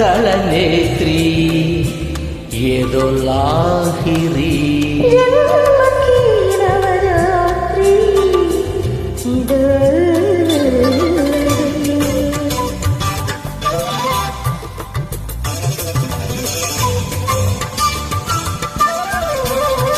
ದಳ ನೇತ್ರಿ ಎದೊಲಾಹಿರಿ ಹಿರಿ